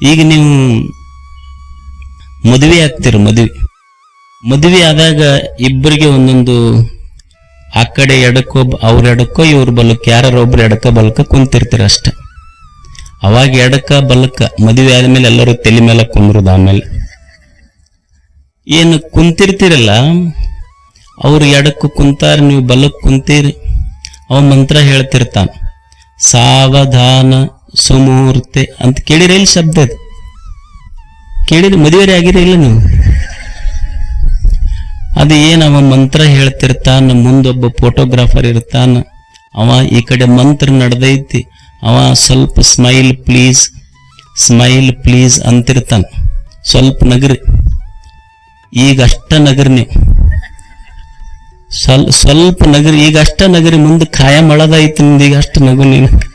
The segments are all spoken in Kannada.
ಈಗ ನೀವು ಮದುವೆ ಆಗ್ತೀರ, ಮದುವೆ? ಮದುವೆ ಆದಾಗ ಇಬ್ಬರಿಗೆ ಒಂದೊಂದು, ಆ ಕಡೆ ಎಡಕ್ಕೋ ಅವ್ರ ಎಡಕ್ಕೋ ಇವ್ರ ಬಲಕ್ಕೆ ಯಾರೊಬ್ರು ಎಡಕ, ಬಲಕ ಕುಂತಿರ್ತೀರ ಅಷ್ಟೆ. ಅವಾಗ ಎಡಕ, ಬಲಕ, ಮದುವೆ ಆದ್ಮೇಲೆ ಎಲ್ಲರೂ ತಲೆ ಮೇಲೆ ಕುಂದ್ರದ ಆಮೇಲೆ. ಏನು ಕುಂತಿರ್ತಿರಲ್ಲ, ಅವ್ರು ಎಡಕ್ಕೆ ಕುಂತಾರ, ನೀವು ಬಲಕ್ಕೆ ಕುಂತೀರಿ, ಅವ ಮಂತ್ರ ಹೇಳ್ತಿರ್ತಾನ, ಸಾವಧಾನ ಸುಮೂರ್ತೆ ಅಂತ ಕೇಳಿರ ಇಲ್ಲಿ ಶಬ್ದ ಅದು? ಕೇಳಿದ್ರೆ ಮದುವೆ ಆಗಿರ ಇಲ್ಲ ನೀವು? ಅದು ಏನವ ಮಂತ್ರ ಹೇಳ್ತಿರ್ತಾನ, ಮುಂದೊಬ್ಬ ಫೋಟೋಗ್ರಾಫರ್ ಇರ್ತಾನ, ಅವ ಈ ಕಡೆ ಮಂತ್ರ ನಡೆದೈತಿ, ಅವ ಸ್ವಲ್ಪ ಸ್ಮೈಲ್ ಪ್ಲೀಸ್ ಸ್ಮೈಲ್ ಪ್ಲೀಸ್ ಅಂತಿರ್ತಾನ. ಸ್ವಲ್ಪ ನಗರಿ. ಈಗ ಅಷ್ಟ ನಗರಿ ನೀವು. ಸ್ವಲ್ ಸ್ವಲ್ಪ ನಗರಿ, ಈಗ ಅಷ್ಟ ನಗರಿ ಮುಂದೆ ಖಾಯ ಮಳದೈತಿ ನಿಮ್ದು ಈಗ ಅಷ್ಟು ನಗು ನೀನು.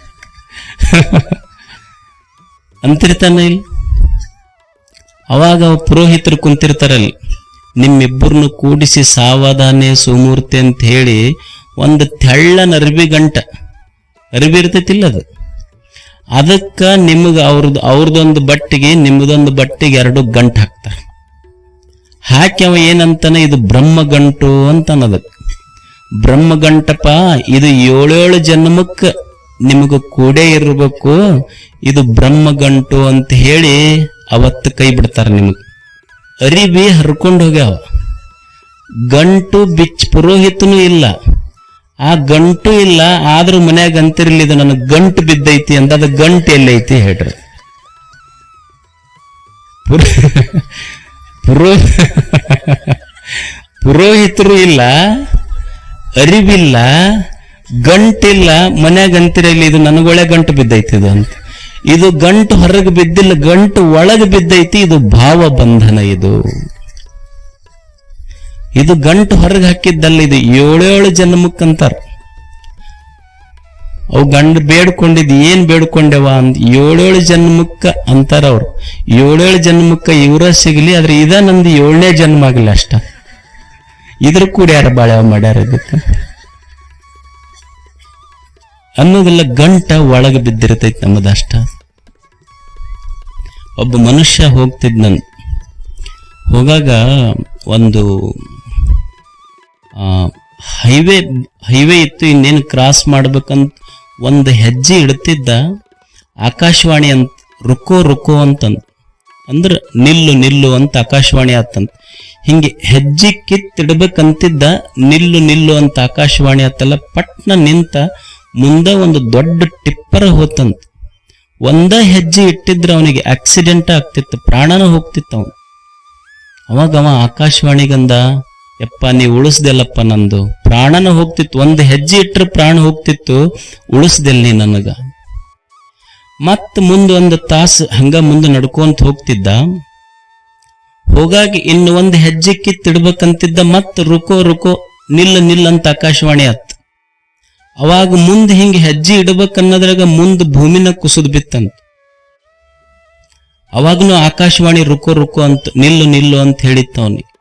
ಅಂತಿರ್ತಾನ ಇಲ್ಲಿ? ಅವಾಗ ಅವ ಪುರೋಹಿತರು ಕುಂತಿರ್ತಾರಲ್ಲಿ, ನಿಮ್ಮಿಬ್ಬರನ್ನು ಕೂಡಿಸಿ ಸಾವಧಾನೆ ಸುಮೂರ್ತಿ ಅಂತ ಹೇಳಿ ಒಂದು ತೆಳ್ಳನ ಅರ್ಬಿ ಗಂಟ. ಅರ್ಬಿ ಇರ್ತೈತಿಲ್ಲ ಅದು. ಅದಕ್ಕ ನಿಮಗೆ ಅವ್ರದ್ದು ಅವ್ರದೊಂದು ಬಟ್ಟಿಗೆ ನಿಮ್ಮದೊಂದು ಬಟ್ಟಿಗೆ ಎರಡು ಗಂಟು ಹಾಕ್ತಾರೆ. ಹಾಕಿ ಅವ ಏನಂತಾನೆ, ಇದು ಬ್ರಹ್ಮ ಗಂಟು ಅಂತ ಅನ್ನೋದಕ್ಕೆ ಬ್ರಹ್ಮ ಗಂಟಪ್ಪ, ಇದು ಏಳೇಳು ಜನ್ಮಕ್ಕೆ ನಿಮಗೆ ಕೂಡೇ ಇರಬೇಕು. ಇದು ಬ್ರಹ್ಮ ಗಂಟು ಅಂತ ಹೇಳಿ ಅವತ್ತು ಕೈ ಬಿಡ್ತಾರೆ ನಿಮಗೆ. ಅರಿವಿ ಹರ್ಕೊಂಡು ಹೋಗ್ಯಾವ. ಗಂಟು ಬಿಚ್ ಪುರೋಹಿತನೂ ಇಲ್ಲ. ಆ ಗಂಟು ಇಲ್ಲ, ಆದ್ರೂ ಮನ್ಯಾಗ ಅಂತಿರ್ಲಿ ಇದು ನನಗೆ ಗಂಟು ಬಿದ್ದೈತಿ ಅಂತ ಅದು ಗಂಟು ಎಲ್ಲೈತಿ ಹೇಳ್ರಿ. ಪುರೋ ಪುರೋಹಿತರು ಇಲ್ಲ, ಅರಿವಿಲ್ಲ ಗಂಟಿಲ್ಲ ಮನೆ ಅಂತಿರಲಿ ಇದು ನನಗೊಳೆ ಗಂಟು ಬಿದ್ದೈತಿ ಇದು ಅಂತ. ಇದು ಗಂಟು ಹೊರಗೆ ಬಿದ್ದಿಲ್ಲ, ಗಂಟು ಒಳಗೆ ಬಿದ್ದೈತಿ, ಇದು ಭಾವ ಬಂಧನ ಇದು. ಇದು ಗಂಟು ಹೊರಗೆ ಹಾಕಿದ್ದಲ್ಲ, ಇದು ಏಳೇಳು ಜನ್ಮಕ್ಕಂತಾರ. ಅವು ಗಂಡ ಬೇಡ್ಕೊಂಡಿದ್ ಏನ್ ಬೇಡ್ಕೊಂಡೆವ ಅಂತ ಏಳೇಳು ಜನ್ಮಕ್ಕ ಅಂತಾರ ಅವ್ರು. ಏಳೇಳು ಜನ್ಮಕ್ಕ ಇವರ ಸಿಗಲಿ, ಆದ್ರೆ ಇದ ನಂದು ಏಳನೇ ಜನ್ಮ ಆಗಲಿ ಅಷ್ಟ. ಇದ್ರ ಕೂಡ ಯಾರು ಬಾಳ್ಯಾವ ಮಾಡ್ಯಾರ ಇದಕ್ಕೆ. ಅನ್ನೋದೆಲ್ಲ ಗಂಟ ಒಳಗೆ ಬಿದ್ದಿರ್ತೈತಿ ನಮ್ಮದಷ್ಟ ಒಬ್ಬ ಮನುಷ್ಯ ಹೋಗ್ತಿದ್ನನ್. ಹೋಗಾಗ ಒಂದು ಹೈವೇ ಹೈವೇ ಇತ್ತು, ಇನ್ನೇನು ಕ್ರಾಸ್ ಮಾಡ್ಬೇಕಂತ ಒಂದು ಹೆಜ್ಜೆ ಇಡ್ತಿದ್ದ ಆಕಾಶವಾಣಿ ಅಂತ, ರುಕೋ ರುಕೋ ಅಂತಂದ್. ಅಂದ್ರೆ ನಿಲ್ಲು ನಿಲ್ಲು ಅಂತ ಆಕಾಶವಾಣಿ ಆತಂತ ಹಿಂಗೆ ಹೆಜ್ಜೆ ಕಿತ್ತಿಡ್ಬೇಕಂತಿದ್ದ, ನಿಲ್ಲು ನಿಲ್ಲು ಅಂತ ಆಕಾಶವಾಣಿ ಆತಲ್ಲ, ಪಟ್ನ ನಿಂತ ಮುಂದೆ ಒಂದು ದೊಡ್ಡ ಟಿಪ್ಪರ್ ಹೋತಂತ. ಒಂದ ಹೆಜ್ಜೆ ಇಟ್ಟಿದ್ರೆ ಅವನಿಗೆ ಆಕ್ಸಿಡೆಂಟ್ ಆಗ್ತಿತ್ತು, ಪ್ರಾಣನೂ ಹೋಗ್ತಿತ್ತು ಅವನು. ಅವಾಗ ಅವ ಆಕಾಶವಾಣಿಗಂದ, ಯಪ್ಪ, ನೀ ಉಳಿಸ್ದೆಲ್ಲಪ್ಪ ನಂದು. ಪ್ರಾಣನ ಹೋಗ್ತಿತ್ತು, ಒಂದು ಹೆಜ್ಜೆ ಇಟ್ಟರೆ ಪ್ರಾಣ ಹೋಗ್ತಿತ್ತು ಉಳಿಸ್ದೆಲ್ ನೀ ನನಗ? ಮತ್ ಮುಂದೆ ಒಂದು ತಾಸು ಹಂಗ ಮುಂದೆ ನಡ್ಕೊಂತ ಹೋಗ್ತಿದ್ದ. ಹೋಗಾಗಿ ಇನ್ನು ಒಂದು ಹೆಜ್ಜೆ ಕಿತ್ತಿಡ್ಬೇಕಂತಿದ್ದ ಮತ್ ರುಕೋ ರುಕೋ, ನಿಲ್ಲ ನಿಲ್ಲ ಅಂತ ಆಕಾಶವಾಣಿ ಆತ್ ಅವಾಗ ಮುಂದೆ ಹಿಂಗೆ ಹೆಜ್ಜೆ ಇಡಬೇಕನ್ನೋದ್ರಾಗ ಮುಂದೆ ಭೂಮಿನ ಕುಸಿದ್ ಬಿತ್ತಂತ. ಅವಾಗನು ಆಕಾಶವಾಣಿ ರುಕೋ ರುಕು ಅಂತ ನಿಲ್ಲು ನಿಲ್ಲು ಅಂತ ಹೇಳಿತ್ತ ಅವನಿಗೆ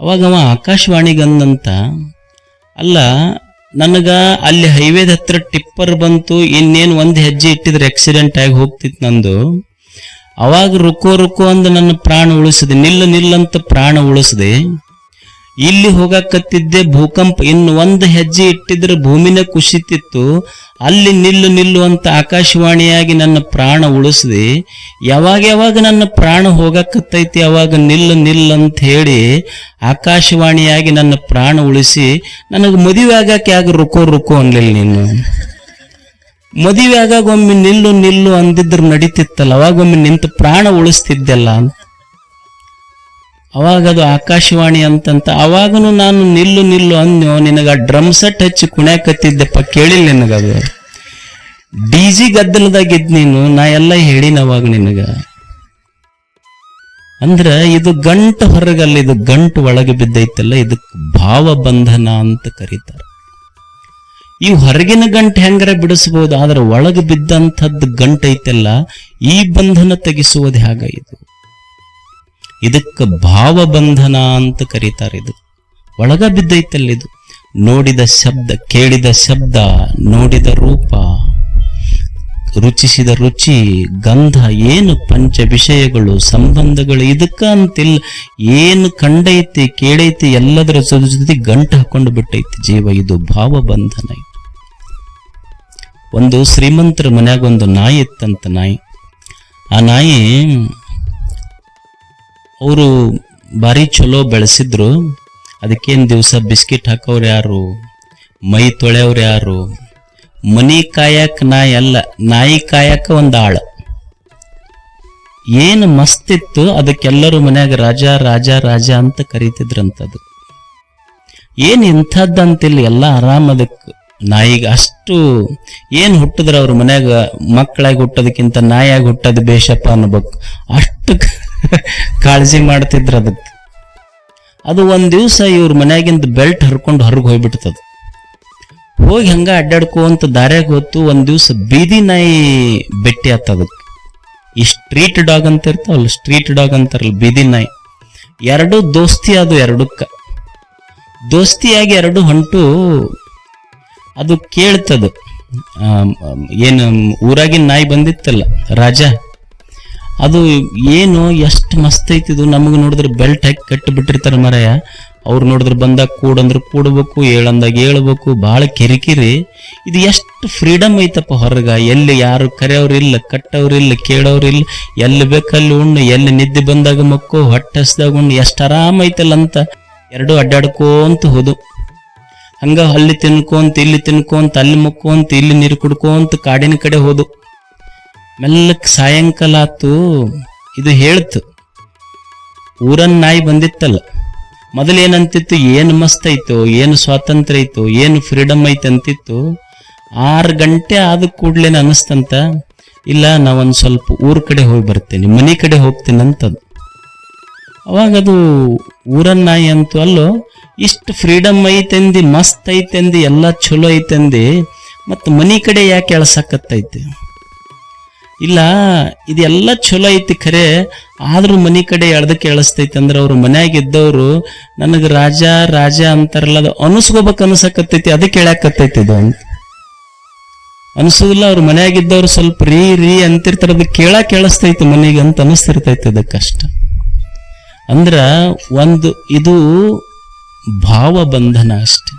ಅವಾಗ ಅವ ಆಕಾಶವಾಣಿಗಂದಂತ ಅಲ್ಲ, ನನಗ ಅಲ್ಲಿ ಹೈವೇದ ಹತ್ರ ಟಿಪ್ಪರ್ ಬಂತು, ಇನ್ನೇನು ಒಂದು ಹೆಜ್ಜೆ ಇಟ್ಟಿದ್ರೆ ಆಕ್ಸಿಡೆಂಟ್ ಆಗಿ ಹೋಗ್ತಿತ್ತು ನಂದು. ಅವಾಗ ರುಕೋ ರುಕೋ ಅಂದ ನನ್ನ ಪ್ರಾಣ ಉಳಿಸಿದೆ, ನಿಲ್ಲು ನಿಲ್ಲಂತ ಪ್ರಾಣ ಉಳಿಸಿದೆ. ಇಲ್ಲಿ ಹೋಗಕತ್ತಿದ್ದೆ ಭೂಕಂಪ. ಇನ್ನು ಒಂದು ಹೆಜ್ಜೆ ಇಟ್ಟಿದ್ರೆ ಭೂಮಿನ ಕುಸಿತಿತ್ತು. ಅಲ್ಲಿ ನಿಲ್ಲು ನಿಲ್ಲು ಅಂತ ಆಕಾಶವಾಣಿಯಾಗಿ ನನ್ನ ಪ್ರಾಣ ಉಳಿಸಿದೆ. ಯಾವಾಗ ಯಾವಾಗ ನನ್ನ ಪ್ರಾಣ ಹೋಗಕತ್ತೈತಿ, ಅವಾಗ ನಿಲ್ಲು ನಿಲ್ಲು ಅಂತ ಹೇಳಿ ಆಕಾಶವಾಣಿಯಾಗಿ ನನ್ನ ಪ್ರಾಣ ಉಳಿಸಿ ನನಗೆ ಮದುವೆ ಆಗಕ್ಕೆ ಯಾಕೆ ರುಕೋ ರುಕೋ ಅನ್ಲಿಲ್ಲ ನೀನು? ಮದುವೆ ಆಗಾಗ ಒಮ್ಮೆ ನಿಲ್ಲು ನಿಲ್ಲು ಅಂದಿದ್ರು ನಡೀತಿತ್ತಲ್ಲ ಅವಾಗೊಮ್ಮೆ ನಿಂತು ಪ್ರಾಣ ಉಳಿಸ್ತಿದ್ದೆಲ್ಲ. ಅವಾಗ ಅದು ಆಕಾಶವಾಣಿ ಅಂತಂತ, ಅವಾಗನು ನಾನು ನಿಲ್ಲು ನಿಲ್ಲು ಅಂದ್ನೋ, ನಿನಗ ಡ್ರಮ್ ಸೆಟ್ ಹಚ್ಚಿ ಕುಣ್ಯಾಕತ್ತಿದ್ದೆಪ್ಪ ಕೇಳಿಲ್ಲ ನಿನಗದು. ಡಿ ಜಿ ಗದ್ದಲದಾಗಿದ್ ನೀನು, ನಾ ಎಲ್ಲ ಹೇಳಿನ ಅವಾಗ ನಿನಗ. ಅಂದ್ರ ಇದು ಗಂಟು ಹೊರಗಲ್ಲ, ಇದು ಗಂಟು ಒಳಗೆ ಬಿದ್ದೈತಲ್ಲ ಇದಕ್ಕೆ ಭಾವ ಬಂಧನ ಅಂತ ಕರೀತಾರೆ. ಈ ಹೊರಗಿನ ಗಂಟು ಹೆಂಗರ ಬಿಡಿಸಬಹುದು ಆದ್ರೆ ಒಳಗೆ ಬಿದ್ದಂಥದ್ದು ಗಂಟು ಈ ಬಂಧನ ತೆಗೆಸುವುದು ಹೇಗ ಇದು? ಇದಕ್ಕೆ ಭಾವಬಂಧನ ಅಂತ ಕರೀತಾರೆ ಇದು. ಒಳಗ ಬಿದ್ದೈತಲ್ಲಿದು ನೋಡಿದ ಶಬ್ದ, ಕೇಳಿದ ಶಬ್ದ, ನೋಡಿದ ರೂಪ, ರುಚಿಸಿದ ರುಚಿ, ಗಂಧ, ಏನು ಪಂಚ ವಿಷಯಗಳು, ಸಂಬಂಧಗಳು, ಇದಕ್ಕ ಅಂತಿಲ್ಲ. ಏನು ಕಂಡೈತಿ, ಕೇಳೈತಿ, ಎಲ್ಲದರ ಜೊತೆ ಗಂಟು ಹಾಕೊಂಡು ಬಿಟ್ಟೈತಿ ಜೀವ. ಇದು ಭಾವಬಂಧನ ಇದು. ಒಂದು ಶ್ರೀಮಂತರ ಮನ್ಯಾಗ ಒಂದು ನಾಯಿ ಇತ್ತಂತ ನಾಯಿ. ಆ ನಾಯಿ ಅವರು ಭಾರಿ ಚಲೋ ಬೆಳೆಸಿದ್ರು. ಅದಕ್ಕೇನು ದಿವಸ ಬಿಸ್ಕಿಟ್ ಹಾಕೋರು ಯಾರು? ಮೈ ತೊಳೆಯವ್ರು ಯಾರು? ಮನಿ ಕಾಯಕ್ ನಾಯಿ ಅಲ್ಲ ನಾಯಿ ಕಾಯಕ ಒಂದು ಆಳ. ಏನು ಮಸ್ತಿತ್ತು ಅದಕ್ಕೆಲ್ಲರೂ ಮನ್ಯಾಗ ರಾಜ ರಾಜ ರಾಜ ಅಂತ ಕರೀತಿದ್ರಂಥದ್ದು ಏನ್ ಇಂಥದ್ದಂತಿಲ್ಲ, ಎಲ್ಲ ಆರಾಮ್ ಅದಕ್ಕೆ ನಾಯಿಗೆ ಅಷ್ಟು ಏನು ಹುಟ್ಟಿದ್ರ ಅವ್ರ ಮನ್ಯಾಗ ಮಕ್ಕಳಾಗಿ ಹುಟ್ಟೋದಕ್ಕಿಂತ ನಾಯಿಯಾಗಿ ಹುಟ್ಟೋದು ಬೇಷಪ್ಪ ಅನ್ಬೇಕು. ಅಷ್ಟು ಕಾಳಜಿ ಮಾಡ್ತಿದ್ರ ಅದಕ್ಕೆ. ಅದು ಒಂದು ದಿವಸ ಇವ್ರ ಮನ್ಯಾಗಿಂದ ಬೆಲ್ಟ್ ಹರ್ಕೊಂಡು ಹೊರಗೆ ಹೋಗ್ಬಿಡ್ತದ ಹೋಗಿ ಹಂಗ ಅಡ್ಡಾಡ್ಕೊಂತ ದಾರ್ಯಾಗ ಹೊತ್ತು ಒಂದು ದಿವಸ ಬೀದಿ ನಾಯಿ ಬೆಟ್ಟಿ ಆತದಕ್ಕೆ ಈ ಸ್ಟ್ರೀಟ್ ಡಾಗ್ ಅಂತ ಇರ್ತಾವಲ್ಲ, ಸ್ಟ್ರೀಟ್ ಡಾಗ್ ಅಂತಾರಲ್ಲ, ಬೀದಿ ನಾಯಿ. ಎರಡು ದೋಸ್ತಿ ಅದು ಎರಡಕ್ಕ. ದೋಸ್ತಿಯಾಗಿ ಎರಡು ಹೊಂಟು ಅದು ಕೇಳ್ತದ. ಏನು, ಊರಾಗಿನ ನಾಯಿ ಬಂದಿತ್ತಲ್ಲ, ರಾಜ ಅದು ಏನು ಎಷ್ಟು ಮಸ್ತ್ ಐತಿದು ನಮಗೆ ನೋಡಿದ್ರೆ ಬೆಲ್ಟ್ ಹಾಕಿ ಕಟ್ಟಿ ಬಿಟ್ಟಿರ್ತಾರೆ ಮರಯ. ಅವ್ರು ನೋಡಿದ್ರೆ ಬಂದಾಗ ಕೂಡಂದ್ರೆ ಕೂಡಬೇಕು ಏಳಂದಾಗ ಏಳ್ಬೇಕು, ಭಾಳ ಕಿರಿಕಿರಿ. ಇದು ಎಷ್ಟು ಫ್ರೀಡಮ್ ಐತಪ್ಪ ಹೊರಗ. ಎಲ್ಲಿ ಯಾರು ಕರೆಯವ್ರಿಲ್ಲ ಕಟ್ಟವ್ರಿಲ್ಲ ಕೇಳೋರಿಲ್ಲ ಎಲ್ಲಿ ಬೇಕಲ್ಲಿ ಉಣ್ಣು, ಎಲ್ಲಿ ನಿದ್ದೆ ಬಂದಾಗ ಮಕ್ಕು, ಹೊಟ್ಟೆ ಹಸ್ದಾಗ ಉಣ್ಣು, ಎಷ್ಟು ಆರಾಮ ಐತಲ್ಲ ಅಂತ. ಎರಡು ಅಡ್ಡಾಡ್ಕೋಂತ ಹೋದು. ಹಂಗ ಅಲ್ಲಿ ತಿನ್ಕೊಂತ, ಇಲ್ಲಿ ತಿನ್ಕೊಂತ, ಅಲ್ಲಿ ಮುಕ್ಕೊಂತ, ಇಲ್ಲಿ ನೀರು ಕುಡ್ಕೊಂತ ಕಾಡಿನ ಕಡೆ ಹೋದು. ಮೆಲ್ಲಕ್ ಸಾಯಂಕಾಲ ಆತು ಇದು ಹೇಳ್ತು. ಊರನ್ ನಾಯಿ ಬಂದಿತ್ತಲ್ಲ. ಮೊದಲೇನಂತಿತ್ತು, ಏನು ಮಸ್ತ್ ಐತೋ, ಏನು ಸ್ವಾತಂತ್ರ್ಯ ಐತೋ, ಏನು ಫ್ರೀಡಮ್ ಐತೆ ಅಂತಿತ್ತು, ಆರು ಗಂಟೆ ಆದ ಕೂಡ್ಲೇನ ಅನಿಸ್ತಂತ ಇಲ್ಲ, ನಾವೊಂದು ಸ್ವಲ್ಪ ಊರ ಕಡೆ ಹೋಗಿ ಬರ್ತೇನೆ, ಮನೆ ಕಡೆ ಹೋಗ್ತೀನಿ ಅಂತದ್ದು ಅವಾಗ ಅದು ಊರನ್ ನಾಯಿ ಅಂತೂ ಅಲ್ಲೋ, ಇಷ್ಟು ಫ್ರೀಡಮ್ ಐತೆಂದು, ಮಸ್ತ್ ಐತೆಂದು, ಎಲ್ಲ ಚಲೋ ಐತೆಂದು, ಮತ್ತು ಮನೆ ಕಡೆ ಯಾಕೆ ಎಳ್ಸಕತ್ತೈತಿ? ಇಲ್ಲ, ಇದೆಲ್ಲ ಚಲೋ ಐತಿ ಖರೆ. ಆದ್ರೂ ಮನೆ ಕಡೆ ಎಳ್ದಕ್ಕೆ ಎಳಸ್ತೈತಿ ಅಂದ್ರೆ ಅವ್ರು ಮನ್ಯಾಗ ಇದ್ದವ್ರು ನನಗೆ ರಾಜ ರಾಜ ಅಂತಾರಲ್ಲ, ಅದು ಅನಿಸ್ಕೋಬೇಕು ಅನ್ಸಕತ್ತೈತಿ ಅದಕ್ಕೆ ಕೇಳಾಕತ್ತೈತಿ ಇದು ಅಂತ ಅನ್ಸೋದಿಲ್ಲ, ಅವ್ರ ಮನ್ಯಾಗಿದ್ದವ್ರು ಸ್ವಲ್ಪ ರೀ ರೀ ಅಂತಿರ್ತಾರ, ಅದು ಕೇಳಾಕ್ ಕೇಳಿಸ್ತೈತಿ ಮನೆಗೆ ಅಂತ ಅನಿಸ್ತಿರ್ತೈತಿ ಅದಕ್ಕಷ್ಟ. ಅಂದ್ರ ಒಂದು ಇದು ಭಾವ ಬಂಧನ ಅಷ್ಟೆ.